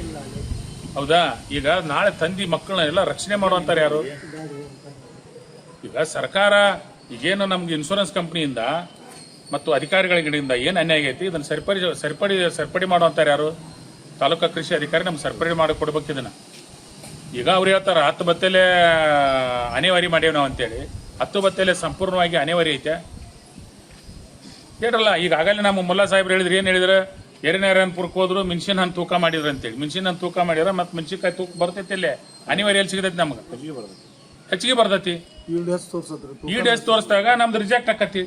D: ಹೌದಾ? ಈಗ ನಾಳೆ ತಂದಿ ಮಕ್ಕಳನ್ನ ಎಲ್ಲ ರಕ್ಷಣೆ ಮಾಡುವಂತಾರೆ ಯಾರು? ಈಗ ಸರ್ಕಾರ, ಈಗೇನು ನಮ್ಗೆ ಇನ್ಶೂರೆನ್ಸ್ ಕಂಪ್ನಿಯಿಂದ ಮತ್ತು ಅಧಿಕಾರಿಗಳಿಂದ ಏನು ಅನ್ಯಾಯ ಆಗೈತಿ? ಇದನ್ನು ಸರಿಪಡಿ ಸರಿಪಡಿ ಸರಿಪಡಿ ಮಾಡುವಂತಾರೆ ಯಾರು? ತಾಲೂಕಾ ಕೃಷಿ ಅಧಿಕಾರಿ ನಮ್ಗೆ ಸರ್ಪ್ರೈಸ್ ಮಾಡಿ ಕೊಡ್ಬೇಕು ಇದನ್ನ. ಈಗ ಅವ್ರು ಹೇಳ್ತಾರ ಹತ್ತು ಬತ್ತಲೆ ಅನಿವಾರ್ಯ ಮಾಡೇವ್ ನಾವು ಅಂತೇಳಿ. ಹತ್ತು ಬತ್ತಲೆ ಸಂಪೂರ್ಣವಾಗಿ ಅನಿವಾರ್ಯ ಐತೆ. ಹೇಳ್ರಲ್ಲ ಈಗ ಆಗಲೇ ನಮ್ಮ ಮುಲ್ಲಾ ಸಾಹೇಬ್ರು ಹೇಳಿದ್ರು ಏನು ಹೇಳಿದ್ರು? ಎರೆನಾರಾಯಣಪುರಕ್ಕೆ ಹೋದ್ರು ಮೆಣಸಿನ ಹಣ್ಣು ತೂಕ ಮಾಡಿದ್ರು ಅಂತೇಳಿ. ಮೆಣಸಿನ ಹಣ್ಣು ತೂಕ ಮಾಡಿದ್ರೆ ಮತ್ತೆ ಮಿನ್ಸಿನ್ಕಾಯಿ ತೂಕ ಬರ್ತೈತಿ ಇಲ್ಲೇ. ಅನಿವಾರ್ಯ ಎಲ್ಲಿ ಸಿಗತೈತಿ ನಮ್ಗೆ? ಹೆಚ್ಚಿಗೆ ಬರ್ತೈತಿ. ಈ ಡೇಸ್ ತೋರಿಸಿದಾಗ ನಮ್ದು ರಿಜೆಕ್ಟ್ ಆಕತಿ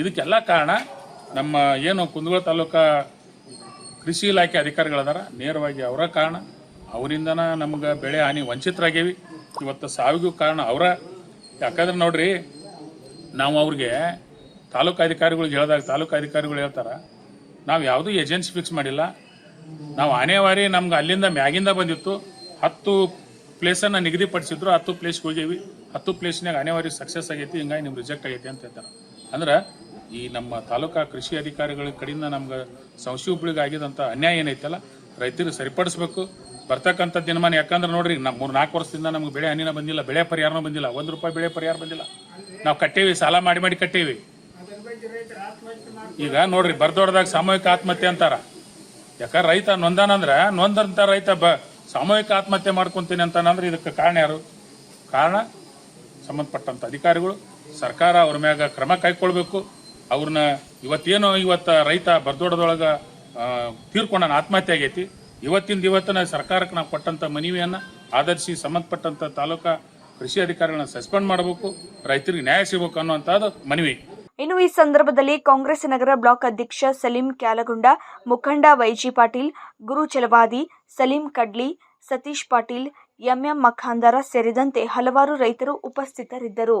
D: ಇದಕ್ಕೆಲ್ಲ ಕಾರಣ ನಮ್ಮ ಏನು ಕುಂದಗೋಳ ತಾಲೂಕಾ ಕೃಷಿ ಇಲಾಖೆ ಅಧಿಕಾರಿಗಳದಾರ ನೇರವಾಗಿ ಅವರ ಕಾರಣ ಅವರಿಂದ ನಮ್ಗೆ ಬೆಳೆ ಹಾನಿ ವಂಚಿತರಾಗೇವಿ ಇವತ್ತು ಸಾವಿಗೂ ಕಾರಣ ಅವರ. ಯಾಕಂದ್ರೆ ನೋಡ್ರಿ, ನಾವು ಅವ್ರಿಗೆ ತಾಲೂಕು ಅಧಿಕಾರಿಗಳಿಗೆ ಹೇಳಿದಾಗ ತಾಲೂಕು ಅಧಿಕಾರಿಗಳು ಹೇಳ್ತಾರೆ, ನಾವು ಯಾವುದೂ ಏಜೆನ್ಸಿ ಫಿಕ್ಸ್ ಮಾಡಿಲ್ಲ. ನಾವು ಆನೆವಾರಿ ನಮ್ಗೆ ಅಲ್ಲಿಂದ ಮ್ಯಾಗಿಂದ ಬಂದಿತ್ತು. ಹತ್ತು ಪ್ಲೇಸನ್ನು ನಿಗದಿಪಡಿಸಿದ್ರು, ಹತ್ತು ಪ್ಲೇಸ್ಗೆ ಹೋಗೇವಿ ಹತ್ತು ಪ್ಲೇಸ್ನಾಗ ಆನೆವಾರಿ ಸಕ್ಸಸ್ ಆಗೈತಿ, ಹಿಂಗಾಗಿ ನಿಮ್ಗೆ ರಿಜೆಕ್ಟ್ ಆಗೈತಿ ಅಂತ ಹೇಳ್ತಾರೆ. ಅಂದ್ರೆ ಈ ನಮ್ಮ ತಾಲೂಕಾ ಕೃಷಿ ಅಧಿಕಾರಿಗಳ ಕಡೆಯಿಂದ ನಮ್ಗೆ ಆಗಿದಂಥ ಅನ್ಯಾಯ ಏನೈತಲ್ಲ ರೈತರು ಸರಿಪಡಿಸ್ಬೇಕು. ಬರ್ತಕ್ಕಂಥ ದಿನಮಾನ, ಯಾಕಂದ್ರೆ ನೋಡ್ರಿ ನಾವು ಮೂರು ನಾಲ್ಕು ವರ್ಷದಿಂದ ನಮ್ಗೆ ಬೆಳೆ ಹನಿನ ಬಂದಿಲ್ಲ, ಬೆಳೆ ಪರಿಹಾರನೂ ಬಂದಿಲ್ಲ, ಒಂದು ರೂಪಾಯಿ ಬೆಳೆ ಪರಿಹಾರ ಬಂದಿಲ್ಲ. ನಾವು ಕಟ್ಟೇವಿ, ಸಾಲ ಮಾಡಿ ಮಾಡಿ ಕಟ್ಟೇವಿ. ಈಗ ನೋಡ್ರಿ, ಬರ್ದೊಡ್ದಾಗ ಸಾಮೂಹಿಕ ಆತ್ಮಹತ್ಯೆ ಅಂತಾರ. ಯಾಕಂದ್ರೆ ರೈತ ನೊಂದಾನಂದ್ರೆ ನೊಂದಂತ ರೈತ ಬ ಸಾಮೂಹಿಕ ಆತ್ಮಹತ್ಯೆ ಮಾಡ್ಕೊಂತೀನಿ ಅಂತಾನಂದ್ರೆ ಇದಕ್ಕೆ ಕಾರಣ ಯಾರು? ಕಾರಣ ಸಂಬಂಧಪಟ್ಟಂತ ಅಧಿಕಾರಿಗಳು. ಸರ್ಕಾರ ಅವ್ರ ಮ್ಯಾಗ ಕ್ರಮ ಕೈಗೊಳ್ಬೇಕು. ಅವ್ರನ್ನ ಇವತ್ತೇನೋ ಇವತ್ತ ರೈತ ಬರ್ದೊಡದೊಳಗ ತೀರ್ಕೊಂಡನ ಆತ್ಮಹತ್ಯೆ ಆಗೈತಿ. ಇವತ್ತಿಂದ ಇವತ್ತನ ಸರ್ಕಾರಕ್ಕೆ ನಾವು ಕೊಟ್ಟಂತ ಮನವಿಯನ್ನ ಆಧರಿಸಿ ಸಂಬಂಧಪಟ್ಟಂತ ತಾಲೂಕಾ ಕೃಷಿ ಅಧಿಕಾರಿಗಳನ್ನ ಸಸ್ಪೆಂಡ್ ಮಾಡಬೇಕು, ರೈತರಿಗೆ ನ್ಯಾಯ ಸಿಗಬೇಕು ಅನ್ನುವಂಥದ್ದು ಮನವಿ.
E: ಇನ್ನು ಈ ಸಂದರ್ಭದಲ್ಲಿ ಕಾಂಗ್ರೆಸ್ ನಗರ ಬ್ಲಾಕ್ ಅಧ್ಯಕ್ಷ ಸಲೀಂ ಕ್ಯಾಲಗುಂಡ, ಮುಖಂಡ ವೈಜಿ ಪಾಟೀಲ್, ಗುರು ಚಲವಾದಿ ಸಲೀಂ ಕಡ್ಲಿ, ಸತೀಶ್ ಪಾಟೀಲ್, ಎಂಎಂ ಮಖಾಂದಾರ ಸೇರಿದಂತೆ ಹಲವಾರು ರೈತರು ಉಪಸ್ಥಿತರಿದ್ದರು.